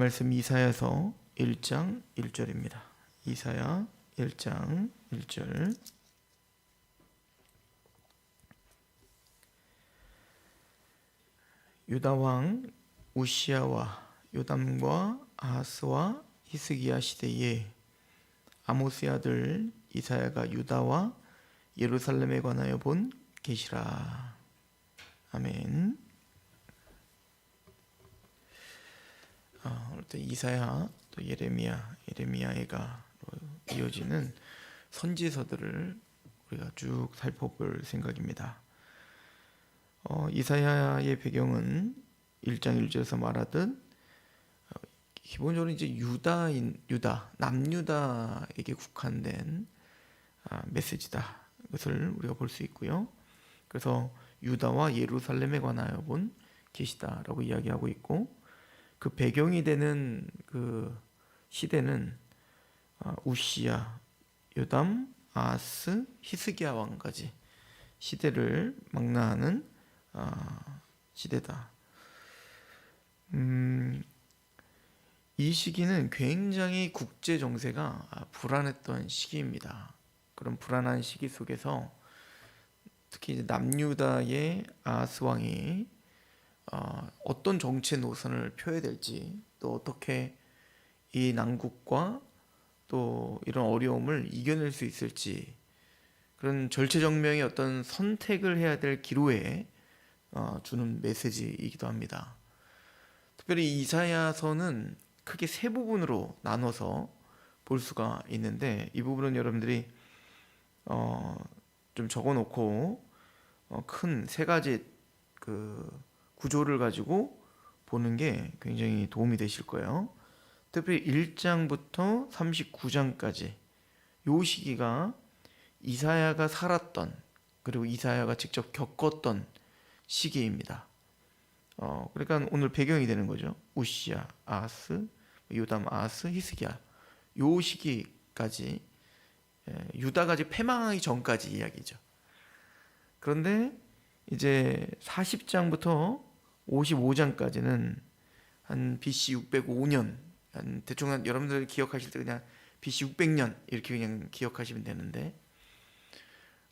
말씀 이사야서 1장 1절입니다. 이사야 1장 1절 유다 왕 우시아와 요담과 아하스와 히스기야 시대에 아모스의 아들 이사야가 유다와 예루살렘에 관하여 본 계시라. 아멘. 아, 이사야 또 예레미야 예레미야가 이어지는 선지서들을 우리가 쭉 살펴볼 생각입니다. 어, 이사야의 배경은 1장 1절에서 말하듯 어, 기본적으로 이제 유다인 유다 남유다에게 국한된 아, 메시지다. 것을 우리가 볼 수 있고요. 그래서 유다와 예루살렘에 관하여 본 계시다라고 이야기하고 있고 그 배경이 되는 그 시대는 아, 우시야, 요담, 아스, 히스기야 왕까지 시대를 망라하는 아, 시대다. 음, 이 시기는 굉장히 국제 정세가 아, 불안했던 시기입니다. 그런 불안한 시기 속에서 특히 남유다의 아스 왕이 어, 어떤 정치 노선을 펴야 될지 또 어떻게 이 난국과 또 이런 어려움을 이겨낼 수 있을지 그런 절체정명의 어떤 선택을 해야 될 기로에 어, 주는 메시지이기도 합니다. 특별히 이사야서는 크게 세 부분으로 나눠서 볼 수가 있는데 이 부분은 여러분들이 어, 좀 적어놓고 어, 큰 세 가지 그 구조를 가지고 보는 게 굉장히 도움이 되실 거예요. 특별히 1장부터 39장까지 요 시기가 이사야가 살았던 그리고 이사야가 직접 겪었던 시기입니다. 어, 그러니까 오늘 배경이 되는 거죠. 우시야, 아스, 요담, 아스, 히스기야. 요 시기까지 예, 유다가 지 패망하기 전까지 이야기죠. 그런데 이제 40장부터 55장까지는 한 BC 605년, 한 대충 한 여러분들 기억하실 때 그냥 BC 600년 이렇게 그냥 기억하시면 되는데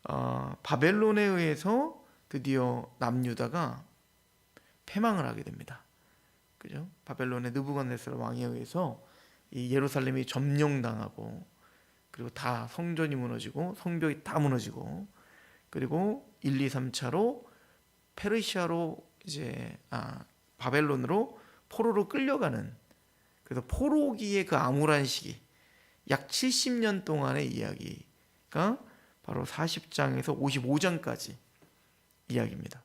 어, 바벨론에 의해서 드디어 남유다가 패망을 하게 됩니다. 그죠? 바벨론의 느부갓네살 왕에 의해서 이 예루살렘이 점령당하고 그리고 다 성전이 무너지고 성벽이 다 무너지고 그리고 1, 2, 3차로 페르시아로 이제 아 바벨론으로 포로로 끌려가는 그래서 포로기의 그 암울한 시기 약 70년 동안의 이야기가 바로 40장에서 55장까지 이야기입니다.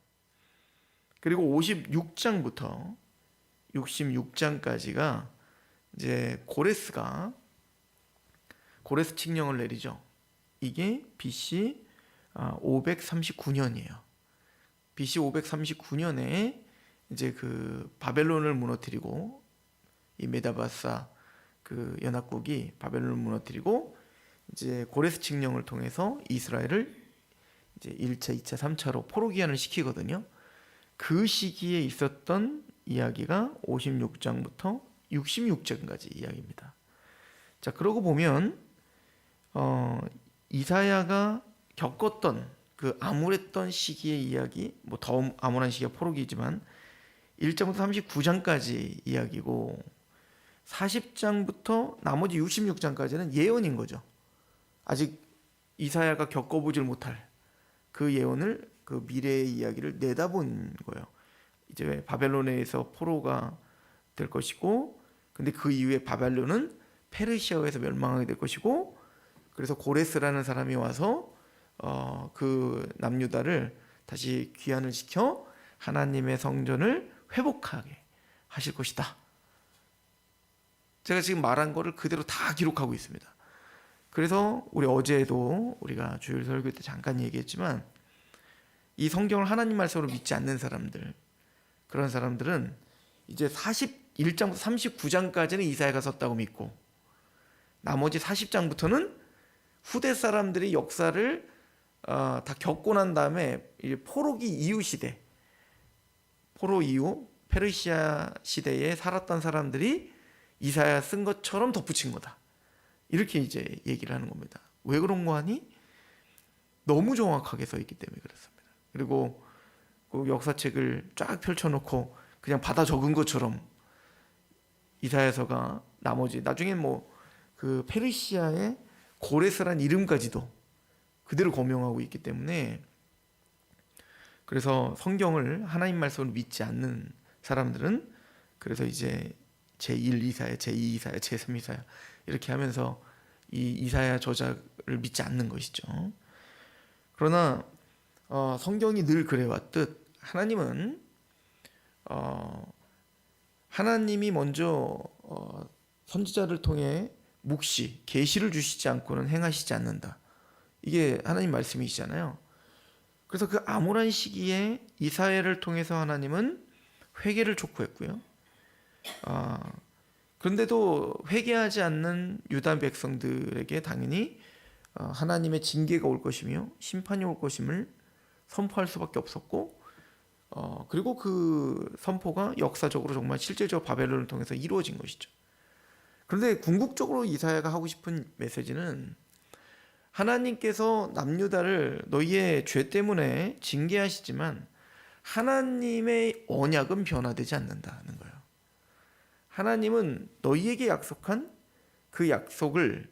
그리고 56장부터 66장까지가 이제 고레스가 고레스 칙령을 내리죠. 이게 BC 539년이에요. 아, BC 539년에 이제 그 바벨론을 무너뜨리고 이 메다바사 그 연합국이 바벨론을 무너뜨리고 이제 고레스 칙령을 통해서 이스라엘을 이제 1차, 2차, 3차로 포로 기한을 시키거든요. 그 시기에 있었던 이야기가 56장부터 66장까지 이야기입니다. 자, 그러고 보면 어, 이사야가 겪었던 그 암울했던 시기의 이야기, 뭐 더 암울한 시기가 포로기지만 1장부터 39장까지 이야기고 40장부터 나머지 66장까지는 예언인 거죠. 아직 이사야가 겪어보질 못할 그 예언을 그 미래의 이야기를 내다본 거예요. 이제 바벨론에서 포로가 될 것이고, 근데 그 이후에 바벨론은 페르시아에서 멸망하게 될 것이고, 그래서 고레스라는 사람이 와서 어, 그 남유다를 다시 귀환을 시켜 하나님의 성전을 회복하게 하실 것이다. 제가 지금 말한 거를 그대로 다 기록하고 있습니다. 그래서 우리 어제도 우리가 주일 설교 때 잠깐 얘기했지만 이 성경을 하나님 말씀으로 믿지 않는 사람들 그런 사람들은 이제 41장부터 39장까지는 이사야가 썼다고 믿고 나머지 40장부터는 후대 사람들이 역사를 어, 다 겪고 난 다음에 포로기 이후 시대, 포로 이후 페르시아 시대에 살았던 사람들이 이사야 쓴 것처럼 덧붙인 거다. 이렇게 이제 얘기를 하는 겁니다. 왜 그런 거 하니? 너무 정확하게 써 있기 때문에 그렇습니다. 그리고 그 역사책을 쫙 펼쳐놓고 그냥 받아 적은 것처럼 이사야서가 나머지 나중엔 뭐그 페르시아의 고레스란 이름까지도 그대로 거명하고 있기 때문에 그래서 성경을 하나님 말씀을 믿지 않는 사람들은 그래서 이제 제1 이사야, 제2 이사야, 제3 이사야 이렇게 하면서 이 이사야 저작을 믿지 않는 것이죠. 그러나 어, 성경이 늘 그래왔듯 하나님은 어, 하나님이 먼저 어, 선지자를 통해 묵시 계시를 주시지 않고는 행하시지 않는다. 이게 하나님 말씀이시잖아요. 그래서 그 암울한 시기에 이사야를 통해서 하나님은 회개를 촉구했고요. 아, 그런데도 회개하지 않는 유다 백성들에게 당연히 어, 하나님의 징계가 올 것이며 심판이 올 것임을 선포할 수밖에 없었고 어, 그리고 그 선포가 역사적으로 정말 실제적 바벨론을 통해서 이루어진 것이죠. 그런데 궁극적으로 이사야가 하고 싶은 메시지는 하나님께서 남유다를 너희의 죄 때문에 징계하시지만 하나님의 언약은 변화되지 않는다는 거예요. 하나님은 너희에게 약속한 그 약속을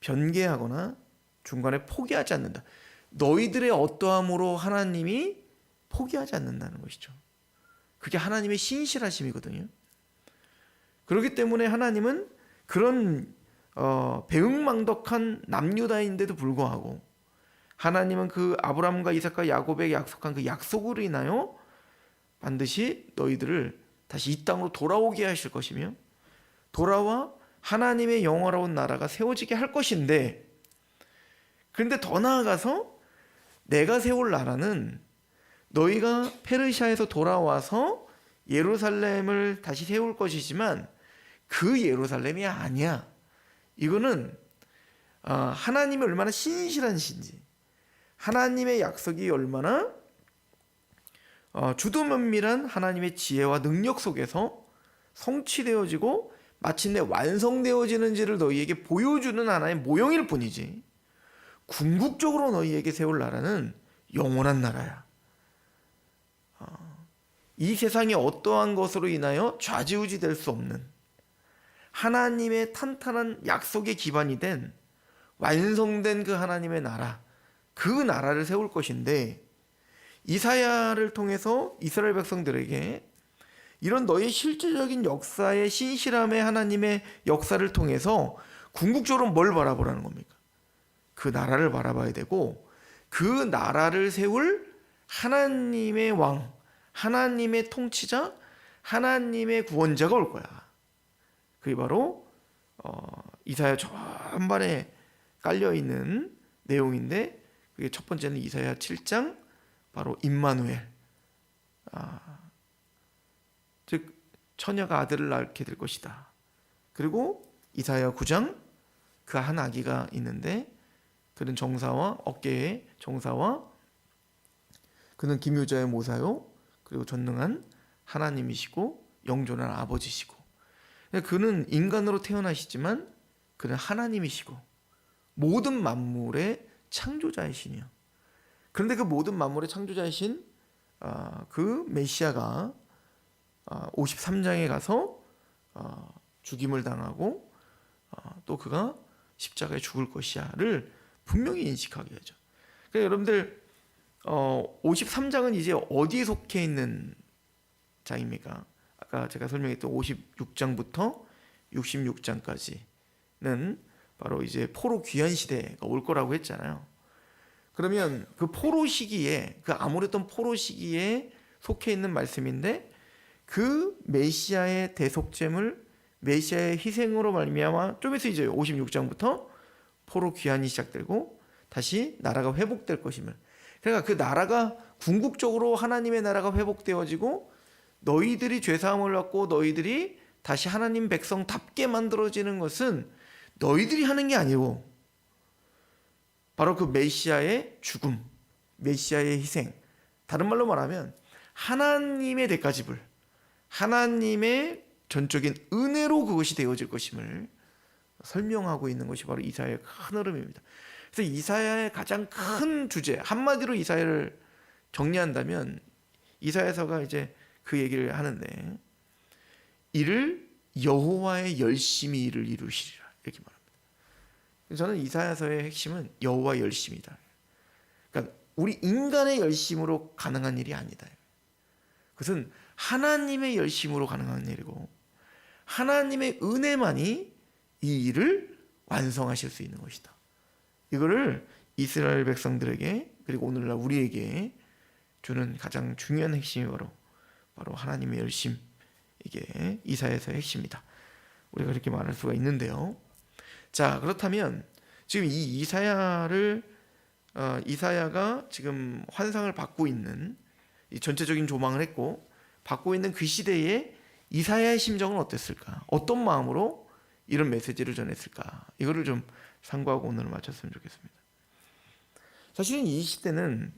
변개하거나 중간에 포기하지 않는다. 너희들의 어떠함으로 하나님이 포기하지 않는다는 것이죠. 그게 하나님의 신실하심이거든요. 그렇기 때문에 하나님은 그런 어, 배응망덕한 남유다인데도 불구하고 하나님은 그 아브라함과 이삭과 야곱에게 약속한 그 약속으로 인하여 반드시 너희들을 다시 이 땅으로 돌아오게 하실 것이며 돌아와 하나님의 영원로운 나라가 세워지게 할 것인데 그런데 더 나아가서 내가 세울 나라는 너희가 페르시아에서 돌아와서 예루살렘을 다시 세울 것이지만 그 예루살렘이 아니야. 이거는 어, 하나님이 얼마나 신실한신지 하나님의 약속이 얼마나 어, 주도면밀한 하나님의 지혜와 능력 속에서 성취되어지고 마침내 완성되어지는지를 너희에게 보여주는 하나의 모형일 뿐이지 궁극적으로 너희에게 세울 나라는 영원한 나라야. 어, 이 세상의 어떠한 것으로 인하여 좌지우지 될 수 없는 하나님의 탄탄한 약속의 기반이 된 완성된 그 하나님의 나라, 그 나라를 세울 것인데 이사야를 통해서 이스라엘 백성들에게 이런 너의 실질적인 역사의 신실함의 하나님의 역사를 통해서 궁극적으로 뭘 바라보라는 겁니까? 그 나라를 바라봐야 되고 그 나라를 세울 하나님의 왕, 하나님의 통치자, 하나님의 구원자가 올 거야. 그게 바로 어, 이사야 전반에 깔려 있는 내용인데 그게 첫 번째는 이사야 7장 바로 임마누엘 아, 즉 처녀가 아들을 낳게 될 것이다. 그리고 이사야 9장 그 한 아기가 있는데 그는 정사와 어깨에 정사와 그는 김유자의 모사요 그리고 전능한 하나님이시고 영존한 아버지시고 그는 인간으로 태어나시지만 그는 하나님이시고 모든 만물의 창조자이시니요. 그런데 그 모든 만물의 창조자이신 아, 그 메시아가 53장에 아, 가서 아, 죽임을 당하고 또 그가 십자가에 죽을 것이야를 분명히 인식하게 되죠. 그러니까 여러분들 53장은 이제 어디에 속해 있는 장입니까? 아까 제가 설명했던 56장부터 66장까지는 바로 이제 포로 귀환 시대가 올 거라고 했잖아요. 그러면 그 포로 시기에 그 아무랬던 포로 시기에 속해 있는 말씀인데 그 메시아의 대속잼을 메시아의 희생으로 말미암아 좀 있어 이제 56장부터 포로 귀환이 시작되고 다시 나라가 회복될 것임을. 그러니까 그 나라가 궁극적으로 하나님의 나라가 회복되어지고 너희들이 죄 사함을 받고 너희들이 다시 하나님 백성답게 만들어지는 것은 너희들이 하는 게 아니고 바로 그 메시아의 죽음, 메시아의 희생. 다른 말로 말하면 하나님의 대가집을 하나님의 전적인 은혜로 그것이 되어질 것임을 설명하고 있는 것이 바로 이사야의 큰 흐름입니다. 그래서 이사야의 가장 큰 주제 한마디로 이사야를 정리한다면 이사야서가 이제 그 얘기를 하는데 이를 여호와의 열심히 이를 이루시리라 이렇게 말합니다. 저는 이사야서의 핵심은 여호와 열심이다. 그러니까 우리 인간의 열심으로 가능한 일이 아니다. 그것은 하나님의 열심으로 가능한 일이고 하나님의 은혜만이 이 일을 완성하실 수 있는 것이다. 이거를 이스라엘 백성들에게 그리고 오늘날 우리에게 주는 가장 중요한 핵심이 바로 바로 하나님의 열심 이게 이사야서의 핵심이다. 우리가 그렇게 말할 수가 있는데요. 자 그렇다면 지금 이 이사야를 어, 이사야가 지금 환상을 받고 있는 이 전체적인 조망을 했고 받고 있는 그 시대에 이사야의 심정은 어땠을까? 어떤 마음으로 이런 메시지를 전했을까? 이거를 좀 상고하고 오늘을 마쳤으면 좋겠습니다. 사실은 이 시대는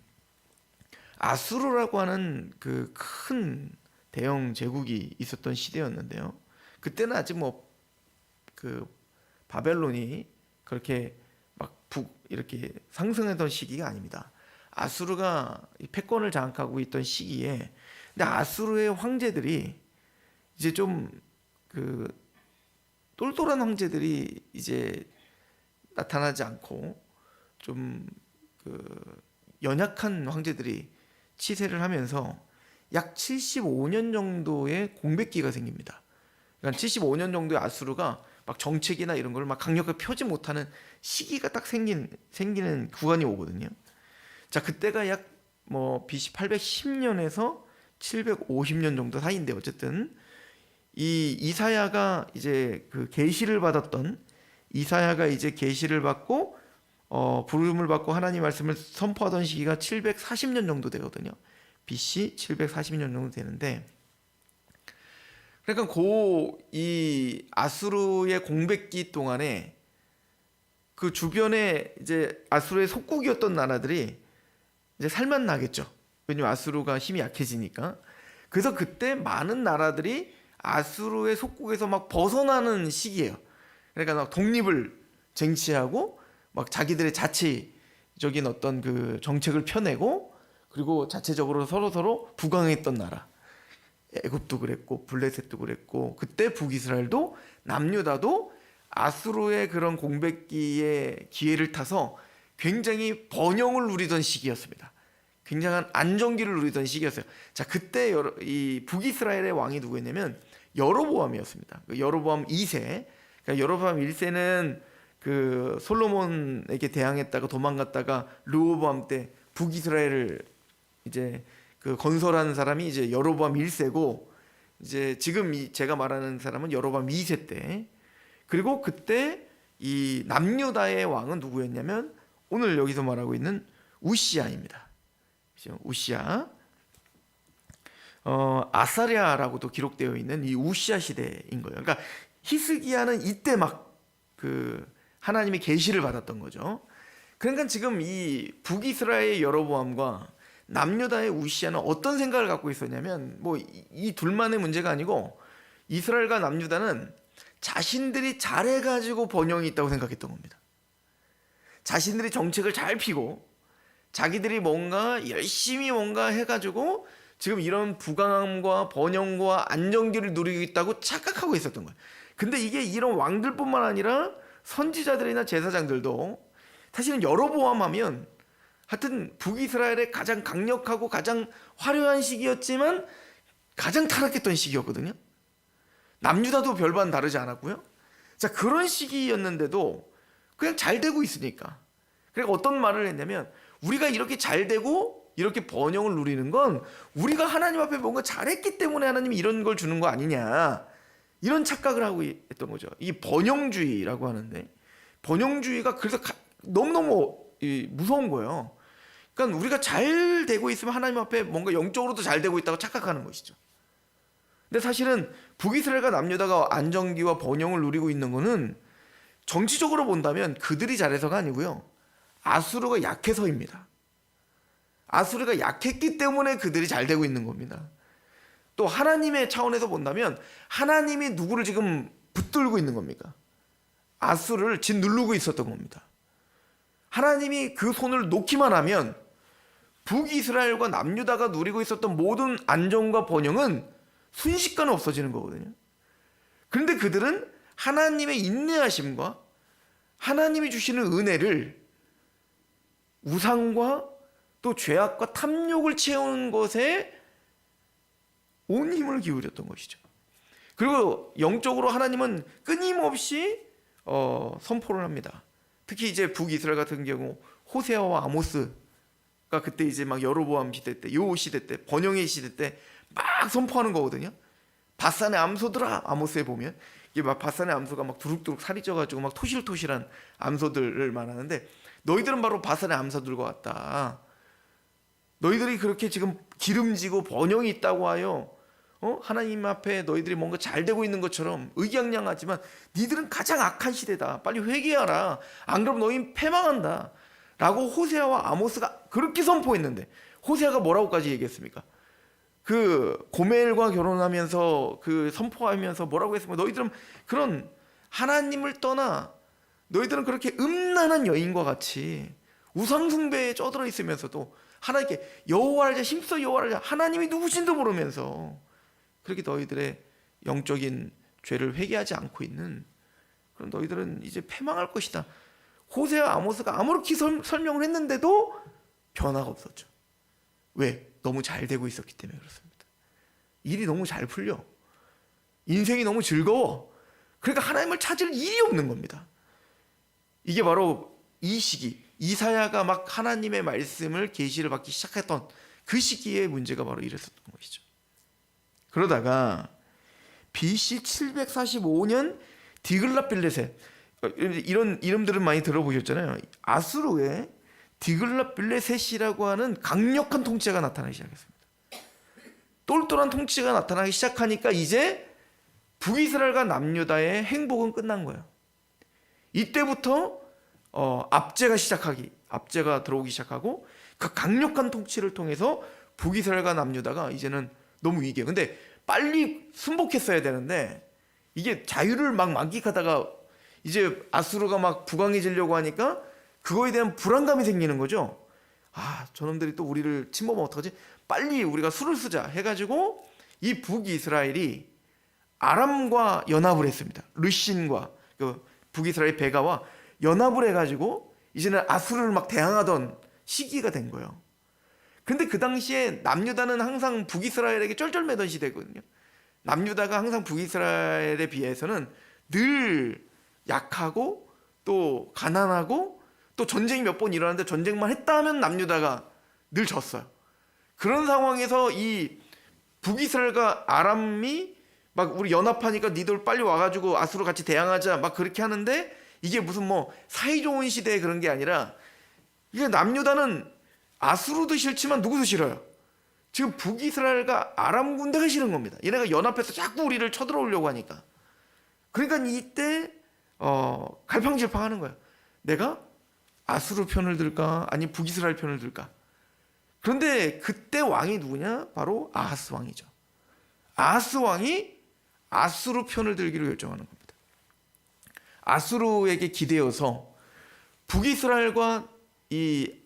아수르라고 하는 그 큰 대형 제국이 있었던 시대였는데요. 그때는 아직 뭐 그 바벨론이 그렇게 막 북 이렇게 상승하던 시기가 아닙니다. 아수르가 이 패권을 장악하고 있던 시기에 근데 아수르의 황제들이 이제 좀 그 똘똘한 황제들이 이제 나타나지 않고 좀그 연약한 황제들이 치세를 하면서 약 75년 정도의 공백기가 생깁니다. 그러니까 75년 정도의 아수르가 막 정책이나 이런 걸 막 강력하게 펴지 못하는 시기가 딱 생긴 생기는 구간이 오거든요. 자, 그때가 약 뭐 BC 810년에서 750년 정도 사이인데 어쨌든 이 이사야가 이제 그 계시를 받았던 이사야가 이제 계시를 받고 어 부름을 받고 하나님 말씀을 선포하던 시기가 740년 정도 되거든요. BC 740년 정도 되는데 그러니까 고이 아수르의 공백기 동안에 그 주변에 이제 아수르의 속국이었던 나라들이 이제 살만 나겠죠. 왜냐면 아수르가 힘이 약해지니까. 그래서 그때 많은 나라들이 아수르의 속국에서 막 벗어나는 시기예요. 그러니까 막 독립을 쟁취하고 막 자기들의 자치적인 어떤 그 정책을 펴내고 그리고 자체적으로 서로 서로 부강했던 나라. 애굽도 그랬고 블레셋도 그랬고 그때 북이스라엘도 남유다도 아수르의 그런 공백기의 기회를 타서 굉장히 번영을 누리던 시기였습니다. 굉장한 안정기를 누리던 시기였어요. 자 그때 여러, 이 북이스라엘의 왕이 누구였냐면 여로보암이었습니다. 그 여로보암 2세. 그러니까 여로보암 1세는 그 솔로몬에게 대항했다가 도망갔다가 르호보암 때 북이스라엘을 이제 그 건설하는 사람이 이제 여로보암 1세고 이제 지금 이 제가 말하는 사람은 여로보암 2세 때 그리고 그때 이 남유다의 왕은 누구였냐면 오늘 여기서 말하고 있는 우시아입니다. 우시아 어, 아사랴라고도 기록되어 있는 이 우시아 시대인 거예요. 그러니까 히스기야는 이때 막 그 하나님의 계시를 받았던 거죠. 그러니까 지금 이 북이스라엘 여로보암과 남유다의 우시아는 어떤 생각을 갖고 있었냐면 뭐 이 둘만의 문제가 아니고 이스라엘과 남유다는 자신들이 잘해가지고 번영이 있다고 생각했던 겁니다. 자신들이 정책을 잘 피고 자기들이 뭔가 열심히 뭔가 해가지고 지금 이런 부강함과 번영과 안정기를 누리고 있다고 착각하고 있었던 거예요. 근데 이게 이런 왕들뿐만 아니라 선지자들이나 제사장들도 사실은 여로보암하면 하여튼 북이스라엘의 가장 강력하고 가장 화려한 시기였지만 가장 타락했던 시기였거든요. 남유다도 별반 다르지 않았고요. 자 그런 시기였는데도 그냥 잘 되고 있으니까. 그러니까 어떤 말을 했냐면 우리가 이렇게 잘 되고 이렇게 번영을 누리는 건 우리가 하나님 앞에 뭔가 잘했기 때문에 하나님이 이런 걸 주는 거 아니냐. 이런 착각을 하고 있던 거죠. 이 번영주의라고 하는데 번영주의가 그래서 가, 너무너무 이, 무서운 거예요. 그러니까 우리가 잘 되고 있으면 하나님 앞에 뭔가 영적으로도 잘 되고 있다고 착각하는 것이죠. 근데 사실은 북이스라엘과 남유다가 안정기와 번영을 누리고 있는 거는 정치적으로 본다면 그들이 잘해서가 아니고요. 아수르가 약해서입니다. 아수르가 약했기 때문에 그들이 잘 되고 있는 겁니다. 또또 하나님의 차원에서 본다면 하나님이 누구를 지금 붙들고 있는 겁니까? 아수를 짓 누르고 있었던 겁니다. 하나님이 그 손을 놓기만 하면 북이스라엘과 남유다가 누리고 있었던 모든 안정과 번영은 순식간에 없어지는 거거든요. 그런데 그들은 하나님의 인내하심과 하나님이 주시는 은혜를 우상과 또 죄악과 탐욕을 채우는 것에 온 힘을 기울였던 것이죠. 그리고 영적으로 하나님은 끊임없이 어, 선포를 합니다. 특히 이제 북이스라엘 같은 경우 호세아와 아모스가 그때 이제 막 여로보암 시대 때, 요 시대 때, 번영의 시대 때 막 선포하는 거거든요. 바산의 암소들아 아모스에 보면 이게 막 바산의 암소가 막 두룩두룩 살이 쪄가지고 막 토실토실한 암소들을 말하는데 너희들은 바로 바산의 암소들과 같다. 너희들이 그렇게 지금 기름지고 번영이 있다고 하여 어? 하나님 앞에 너희들이 뭔가 잘 되고 있는 것처럼 의기양양하지만 니들은 가장 악한 시대다. 빨리 회개하라. 안 그러면 너희 패망한다. 라고 호세아와 아모스가 그렇게 선포했는데 호세아가 뭐라고까지 얘기했습니까? 그 고멜과 결혼하면서 그 선포하면서 뭐라고 했습니까? 너희들은 그런 하나님을 떠나 너희들은 그렇게 음란한 여인과 같이 우상 숭배에 쩌들어 있으면서도 하나님께 여호와를 자 힘써 여호와를 자 하나님이 누구신도 모르면서 그렇게 너희들의 영적인 죄를 회개하지 않고 있는 그럼 너희들은 이제 패망할 것이다. 호세와 아모스가 아무렇게 설- 설명을 했는데도 변화가 없었죠. 왜? 너무 잘 되고 있었기 때문에 그렇습니다. 일이 너무 잘 풀려. 인생이 너무 즐거워. 그러니까 하나님을 찾을 일이 없는 겁니다. 이게 바로 이 시기 이사야가 막 하나님의 말씀을 계시를 받기 시작했던 그 시기의 문제가 바로 이랬었던 것이죠. 그러다가 BC 745년 디글라빌레셋 어, 이런 이름들은 많이 들어보셨잖아요. 아수르의 디글라빌레셋이라고 하는 강력한 통치가 나타나기 시작했습니다. 똘똘한 통치가 나타나기 시작하니까 이제 북이스라엘과 남유다의 행복은 끝난 거예요. 이때부터 어, 압제가 시작하기, 압제가 들어오기 시작하고 그 강력한 통치를 통해서 북이스라엘과 남유다가 이제는 너무 위기해. 근데 빨리 순복했어야 되는데 이게 자유를 막 만끽하다가 이제 아수르가 막 부강해지려고 하니까 그거에 대한 불안감이 생기는 거죠. 아, 저놈들이 또 우리를 침범하면 어떡하지? 빨리 우리가 수를 쓰자 해가지고 이 북이스라엘이 아람과 연합을 했습니다. 르신과 그 북이스라엘 베가와 연합을 해가지고 이제는 아수르를 막 대항하던 시기가 된 거예요. 근데 그 당시에 남유다는 항상 북이스라엘에게 쩔쩔매던 시대거든요. 남유다가 항상 북이스라엘에 비해서는 늘 약하고 또 가난하고 또 전쟁이 몇 번 일어났는데 전쟁만 했다 하면 남유다가 늘 졌어요. 그런 상황에서 이 북이스라엘과 아람이 막 우리 연합하니까 니들 빨리 와가지고 아수르 같이 대항하자 막 그렇게 하는데 이게 무슨 뭐 사이 좋은 시대에 그런 게 아니라 이게 남유다는 아수르도 싫지만 누구도 싫어요. 지금 북이스라엘과 아람 군대가 싫은 겁니다. 얘네가 연합해서 자꾸 우리를 쳐들어오려고 하니까. 그러니까 이때 어, 갈팡질팡하는 거예요. 내가 아수르 편을 들까 아니 북이스라엘 편을 들까. 그런데 그때 왕이 누구냐? 바로 아하스 왕이죠. 아하스 왕이 아수르 편을 들기로 결정하는 겁니다. 아수르에게 기대어서 북이스라엘과 이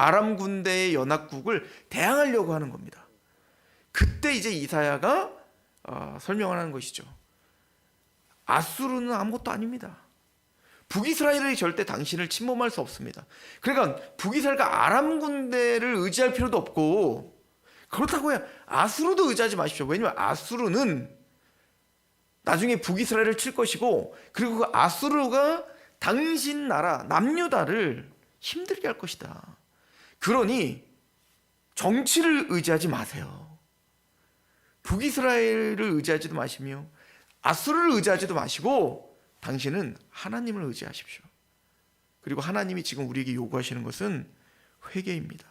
아람 군대의 연합국을 대항하려고 하는 겁니다. 그때 이제 이사야가 어, 설명을 하는 것이죠. 아수르는 아무것도 아닙니다. 북이스라엘이 절대 당신을 침범할 수 없습니다. 그러니까 북이스라엘과 아람 군대를 의지할 필요도 없고 그렇다고 해 아수르도 의지하지 마십시오. 왜냐하면 아수르는 나중에 북이스라엘을 칠 것이고 그리고 그 아수르가 당신 나라 남유다를 힘들게 할 것이다. 그러니 정치를 의지하지 마세요. 북이스라엘을 의지하지도 마시며 아수르를 의지하지도 마시고 당신은 하나님을 의지하십시오. 그리고 하나님이 지금 우리에게 요구하시는 것은 회개입니다.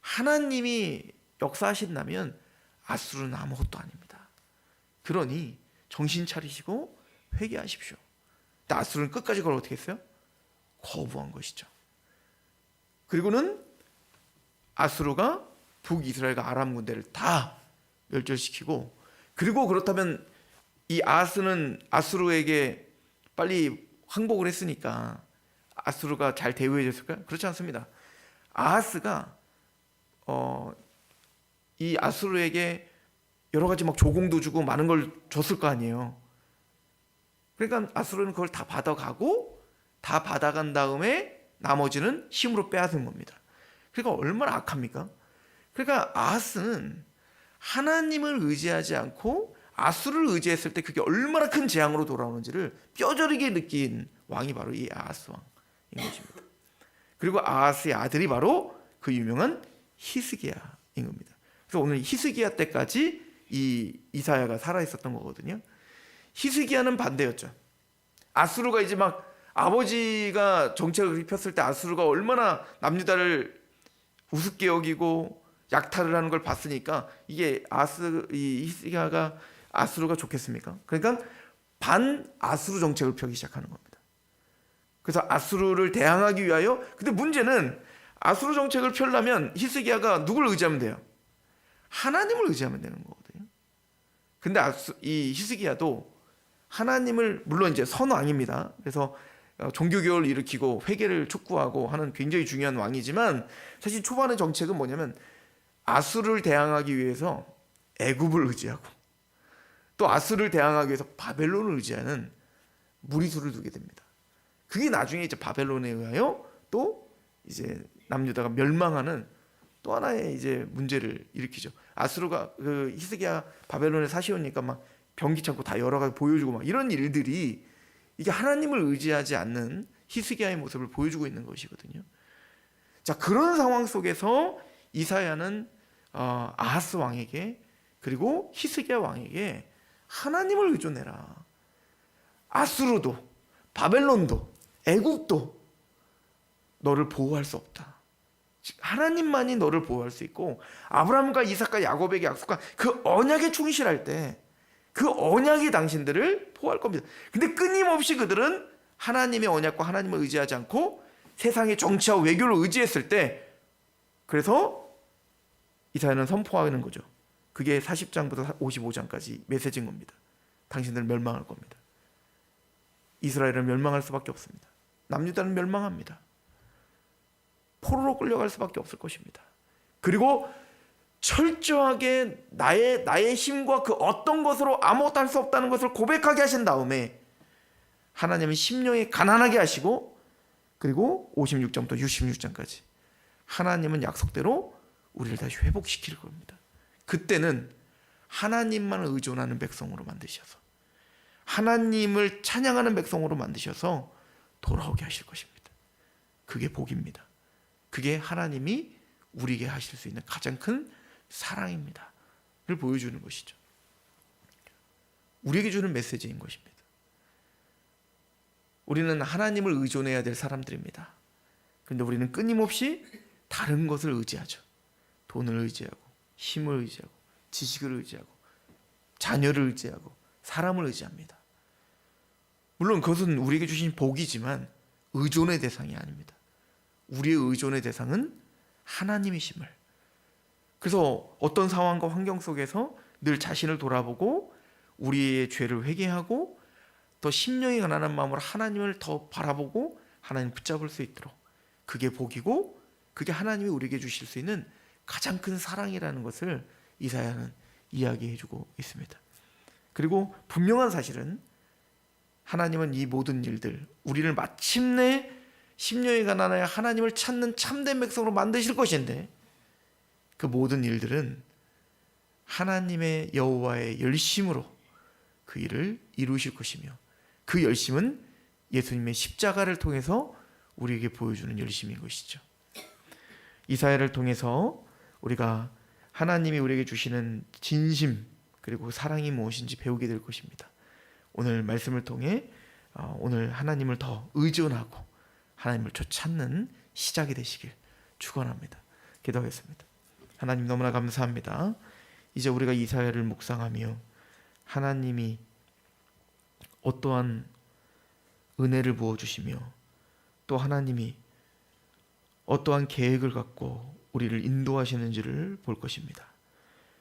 하나님이 역사하신다면 아수르는 아무것도 아닙니다. 그러니 정신 차리시고 회개하십시오. 아수르는 끝까지 그걸 어떻게 했어요? 거부한 것이죠. 그리고는 아수르가 북이스라엘과 아람 군대를 다 멸절시키고 그리고 그렇다면 이 아하스는 아수르에게 빨리 항복을 했으니까 아수르가 잘 대우해 줬을까요? 그렇지 않습니다. 아하스가 어, 이 아수르에게 여러 가지 막 조공도 주고 많은 걸 줬을 거 아니에요. 그러니까 아수르는 그걸 다 받아가고 다 받아간 다음에 나머지는 힘으로 빼앗은 겁니다. 그러니까 얼마나 악합니까? 그러니까 아하스는 하나님을 의지하지 않고 아수를 의지했을 때 그게 얼마나 큰 재앙으로 돌아오는지를 뼈저리게 느낀 왕이 바로 이 아하스 왕인 것입니다. 그리고 아하스의 아들이 바로 그 유명한 히스기야인 겁니다. 그래서 오늘 히스기야 때까지 이 이사야가 살아 있었던 거거든요. 히스기야는 반대였죠. 아수르가 이제 막 아버지가 정책을 폈을 때 아수르가 얼마나 남유다를 우습게 여기고 약탈을 하는 걸 봤으니까 이게 아스 이 히스기야가 아수르가 좋겠습니까? 그러니까 반 아수르 정책을 펴기 시작하는 겁니다. 그래서 아수르를 대항하기 위하여 근데 문제는 아수르 정책을 펴려면 히스기야가 누굴 의지하면 돼요? 하나님을 의지하면 되는 거거든요. 근데 아수, 이 히스기야도 하나님을 물론 이제 선왕입니다. 그래서 어, 종교교를 일으키고 회개를 촉구하고 하는 굉장히 중요한 왕이지만 사실 초반의 정책은 뭐냐면 아수르를 대항하기 위해서 애굽을 의지하고 또 아수르를 대항하기 위해서 바벨론을 의지하는 무리수를 두게 됩니다. 그게 나중에 이제 바벨론에 의하여 또 이제 남유다가 멸망하는 또 하나의 이제 문제를 일으키죠. 아수르가 그 히스기야 바벨론에 사시오니까 막 병기찮고 다 여러 가지 보여주고 막 이런 일들이 이게 하나님을 의지하지 않는 히스기야의 모습을 보여주고 있는 것이거든요. 자 그런 상황 속에서 이사야는 어, 아하스 왕에게 그리고 히스기야 왕에게 하나님을 의존해라. 아수르도 바벨론도 애굽도 너를 보호할 수 없다. 하나님만이 너를 보호할 수 있고 아브라함과 이삭과 야곱에게 약속한 그 언약에 충실할 때 그 언약이 당신들을 보호할 겁니다. 근데 끊임없이 그들은 하나님의 언약과 하나님을 의지하지 않고 세상의 정치와 외교를 의지했을 때 그래서 이사야는 선포하는 거죠. 그게 40장부터 55장까지 메시지인 겁니다. 당신들은 멸망할 겁니다. 이스라엘은 멸망할 수밖에 없습니다. 남유다는 멸망합니다. 포로로 끌려갈 수밖에 없을 것입니다. 그리고 철저하게 나의 나의 힘과 그 어떤 것으로 아무것도 할 수 없다는 것을 고백하게 하신 다음에 하나님은 심령이 가난하게 하시고 그리고 56장부터 66장까지 하나님은 약속대로 우리를 다시 회복시킬 겁니다. 그때는 하나님만 의존하는 백성으로 만드셔서 하나님을 찬양하는 백성으로 만드셔서 돌아오게 하실 것입니다. 그게 복입니다. 그게 하나님이 우리에게 하실 수 있는 가장 큰 사랑입니다. 를 보여주는 것이죠. 우리에게 주는 메시지인 것입니다. 우리는 하나님을 의존해야 될 사람들입니다. 그런데 우리는 끊임없이 다른 것을 의지하죠. 돈을 의지하고, 힘을 의지하고, 지식을 의지하고, 자녀를 의지하고, 사람을 의지합니다. 물론 그것은 우리에게 주신 복이지만 의존의 대상이 아닙니다. 우리의 의존의 대상은 하나님이심을. 그래서 어떤 상황과 환경 속에서 늘 자신을 돌아보고 우리의 죄를 회개하고 더 심령이 가난한 마음으로 하나님을 더 바라보고 하나님 붙잡을 수 있도록 그게 복이고 그게 하나님이 우리에게 주실 수 있는 가장 큰 사랑이라는 것을 이사야는 이야기해주고 있습니다. 그리고 분명한 사실은 하나님은 이 모든 일들 우리를 마침내 심령이 가난하여 하나님을 찾는 참된 백성으로 만드실 것인데 그 모든 일들은 하나님의 여호와의 열심으로 그 일을 이루실 것이며 그 열심은 예수님의 십자가를 통해서 우리에게 보여주는 열심인 것이죠. 이사야를 통해서 우리가 하나님이 우리에게 주시는 진심 그리고 사랑이 무엇인지 배우게 될 것입니다. 오늘 말씀을 통해 어, 오늘 하나님을 더 의존하고 하나님을 쫓는 시작이 되시길 축원합니다. 기도하겠습니다. 하나님 너무나 감사합니다. 이제 우리가 이사야를 묵상하며 하나님이 어떠한 은혜를 부어 주시며 또 하나님이 어떠한 계획을 갖고 우리를 인도하시는지를 볼 것입니다.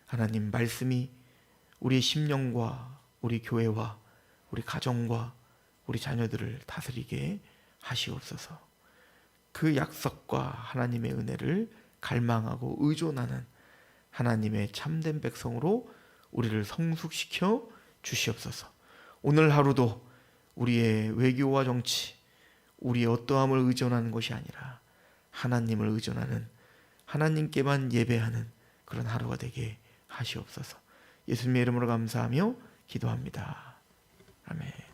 하나님 말씀이 우리의 심령과 우리 교회와 우리 가정과 우리 자녀들을 다스리게 하시옵소서. 그 약속과 하나님의 은혜를 갈망하고 의존하는 하나님의 참된 백성으로 우리를 성숙시켜 주시옵소서. 오늘 하루도 우리의 외교와 정치, 우리의 어떠함을 의존하는 것이 아니라 하나님을 의존하는 하나님께만 예배하는 그런 하루가 되게 하시옵소서. 예수님의 이름으로 감사하며 기도합니다. 아멘.